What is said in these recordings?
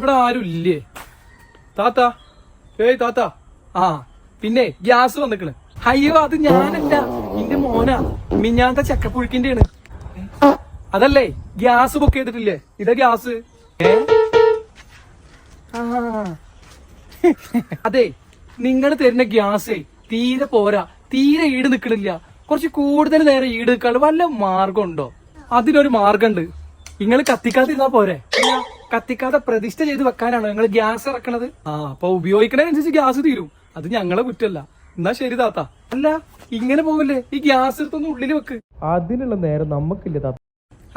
ഇവിടെ ആരും ഇല്ലേ? താത്ത. ഏയ് താത്ത. ആ പിന്നെ ഗ്യാസ് വന്നിക്കണ്. അയ്യോ അത് ഞാനല്ല. എന്റെ മോനാ. മിഞ്ഞാത്ത ചക്കപ്പുഴുക്കിന്റെ ആണ് അതല്ലേ? ഗ്യാസ് ബുക്ക് ചെയ്തിട്ടില്ലേ? ഇതാ ഗ്യാസ്. ഏ? അതെ നിങ്ങൾ തരുന്ന ഗ്യാസേ തീരെ പോരാ. തീരെ ഈട് നിക്കണില്ല. കുറച്ച് കൂടുതൽ നേരം ഈട് നിൽക്കാണ്ട് വല്ല മാർഗം ഉണ്ടോ? അതിനൊരു മാർഗമുണ്ട് നിങ്ങൾ കത്തിക്കാതിരുന്നാ പോരെ. കത്തിക്കാതെ പ്രതിഷ്ഠ ചെയ്ത് വെക്കാനാണ് ഞങ്ങൾ ഗ്യാസ് ഇറക്കണത്? ആ അപ്പൊ ഉപയോഗിക്കണതിനനുസരിച്ച് ഗ്യാസ് തീരും. അത് ഞങ്ങളെ കുറ്റല്ല എന്നാ ശരി താത്ത. അല്ല ഇങ്ങനെ പോവില്ലേ? ഈ ഗ്യാസ് എടുത്തൊന്ന് ഉള്ളിൽ വെക്ക്. അതിനുള്ള നേരം നമുക്കില്ല താത്ത.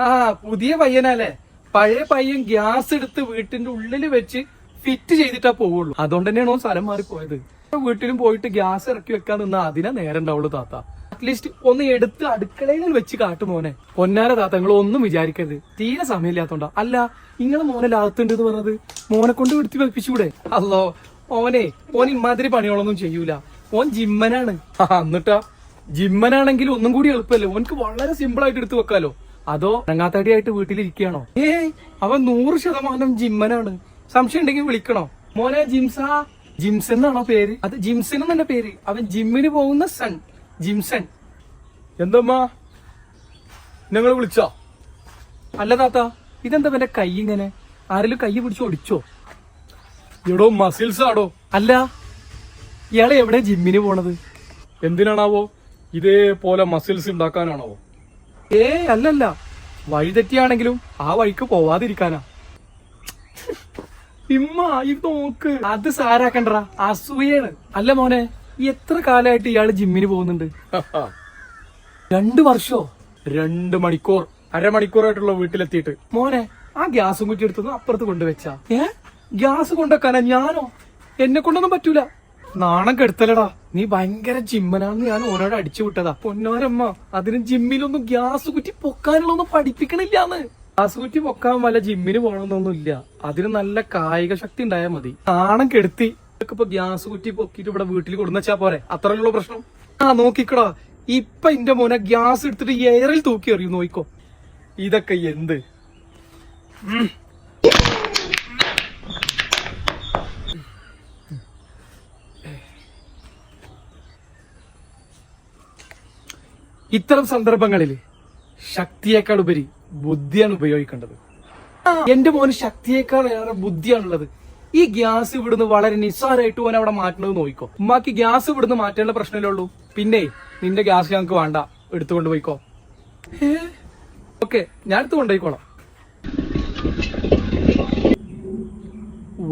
ആ പുതിയ പയ്യനല്ലേ? പഴയ പയ്യൻ ഗ്യാസ് എടുത്ത് വീട്ടിന്റെ ഉള്ളിൽ വെച്ച് ഫിറ്റ് ചെയ്തിട്ടാ പോവുള്ളൂ. അതുകൊണ്ട് തന്നെയാണ് ഓൻ സ്ഥലം മാറി പോയത് വീട്ടിലും പോയിട്ട് ഗ്യാസ് ഇറക്കി വെക്കാൻ നിന്നാ അതിനാ നേരം ഉണ്ടാവുള്ളൂ താത്ത. അറ്റ്ലീസ്റ്റ് ഒന്ന് എടുത്ത് അടുക്കളയിൽ വെച്ച് കാട്ടു മോനെ. പൊന്നാര താത്ത നിങ്ങൾ ഒന്നും വിചാരിക്കരുത്. തീരെ സമയമില്ലാത്തോണ്ടോ. അല്ല നിങ്ങളെ മോനെ ലാത്തുണ്ട് എന്ന് പറഞ്ഞത് മോനെ കൊണ്ട് വിടുത്തി വെപ്പിച്ചൂടെ? അല്ലോ ഓനെ ഓൻ ഇമാതിരി പണികളൊന്നും ചെയ്യൂല. ഓൻ ജിമ്മനാണ്. എന്നിട്ടാ? ജിമ്മനാണെങ്കിൽ ഒന്നും കൂടി എളുപ്പമല്ലേ? ഓനക്ക് വളരെ സിമ്പിൾ ആയിട്ട് എടുത്തു വെക്കാലോ. അതോ രങ്ങാത്തടിയായിട്ട് വീട്ടിലിരിക്കുകയാണോ? ഏ അവൻ നൂറ് ശതമാനം ജിമ്മനാണ്. സംശയം ഉണ്ടെങ്കിൽ വിളിക്കണോ? മോനെ ജിംസാ. ജിംസൺ എന്നാണോ പേര്? അത് ജിംസൺ എന്നാണ് പേര്. അവൻ ജിമ്മിന് പോകുന്ന സൺ. ജിംസൺ. എന്തമ്മാ? ഞങ്ങൾ വിളിച്ചോ? അല്ല താത്ത ഇതെന്താ എന്റെ കൈ ഇങ്ങനെ? ആരെങ്കിലും കൈ പിടിച്ച് ഒടിച്ചോ? എടോ മസിൽസ് ആടോ. അല്ല ഇയാളെ എവിടെ ജിമ്മിന് പോണത്? എന്തിനാണാവോ? ഇതേപോലെ മസിൽസ് ഉണ്ടാക്കാനാണോ ഏ അല്ലല്ല. വഴിതെറ്റിയാണെങ്കിലും ആ വഴിക്ക് പോവാതിരിക്കാനാ. ഇമ്മ ഇത് നോക്ക്. അത് സാരാക്കണ്ട അസൂയാണ് അല്ല മോനെ എത്ര കാലമായിട്ട് ഇയാൾ ജിമ്മിന് പോകുന്നുണ്ട്? രണ്ട് വർഷോ? രണ്ട് മണിക്കൂർ അരമണിക്കൂറായിട്ടുള്ള വീട്ടിലെത്തിയിട്ട്. മോനെ ആ ഗ്യാസും കുറ്റി എടുത്തു അപ്പുറത്ത് കൊണ്ടുവച്ച. ഏ? ഗ്യാസ് കൊണ്ടുവെക്കാനാ ഞാനോ? എന്നെ കൊണ്ടൊന്നും പറ്റൂല. നാണം കെടുത്തലടാ. നീ ഭയങ്കര ജിമ്മനാന്ന് ഞാൻ ഓരോട് അടിച്ചു വിട്ടതാ. പൊന്നോരമ്മ അതിന് ജിമ്മിലൊന്നും ഗ്യാസ് കുറ്റി പൊക്കാനുള്ളൊന്നും പഠിപ്പിക്കണില്ലാന്ന്. ഗ്യാസ് കുറ്റി പൊക്കാൻ വല്ല ജിമ്മിന് പോകണമെന്നൊന്നും ഇല്ല അതിന് നല്ല കായിക ശക്തി ഉണ്ടായാൽ മതി. നാണം കെടുത്തി ഇതൊക്കെ ഇപ്പൊ ഗ്യാസ് കുറ്റി പൊക്കിട്ട് ഇവിടെ വീട്ടിൽ കൊടുന്നച്ചാ പോരെ? അത്രയുള്ള പ്രശ്നം. ആ നോക്കിക്കടാ. ഇപ്പൊ എന്റെ മോനെ ഗ്യാസ് എടുത്തിട്ട് എയറിൽ തൂക്കി എറിയും നോയിക്കോ. ഇതൊക്കെ എന്ത്? ഇത്തരം സന്ദർഭങ്ങളിൽ ശക്തിയേക്കാൾ ഉപരി ബുദ്ധിയാണ് ഉപയോഗിക്കേണ്ടത്. എന്റെ മോന് ശക്തിയേക്കാൾ ഏറെ ബുദ്ധിയാണുള്ളത്. ഈ ഗ്യാസ് ഇവിടുന്ന് വളരെ നിസ്സാരമായിട്ട് പോകാൻ അവിടെ മാറ്റണത് നോക്കിക്കോ. ഉമ്മാക്ക് ഗ്യാസ് ഇവിടുന്ന് മാറ്റേണ്ട പ്രശ്നമല്ലേ ഉള്ളൂ? പിന്നെ നിന്റെ ഗ്യാസ് ഞങ്ങൾക്ക് വേണ്ട. എടുത്തുകൊണ്ട് പോയിക്കോ. ഓക്കെ ഞാൻ എടുത്തു കൊണ്ടുപോയിക്കോളാം.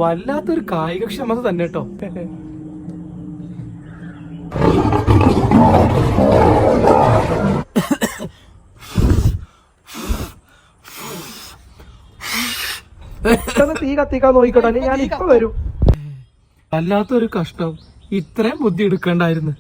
വല്ലാത്തൊരു കായികക്ഷമത തന്നെ കേട്ടോ. പെട്ടെന്ന് തീ കത്തിക്കാൻ നോക്കിക്കോട്ടെ. ഞാൻ ഇപ്പൊ വരും. വല്ലാത്തൊരു കഷ്ടം. ഇത്രയും ബുദ്ധി എടുക്കണ്ടായിരുന്നു.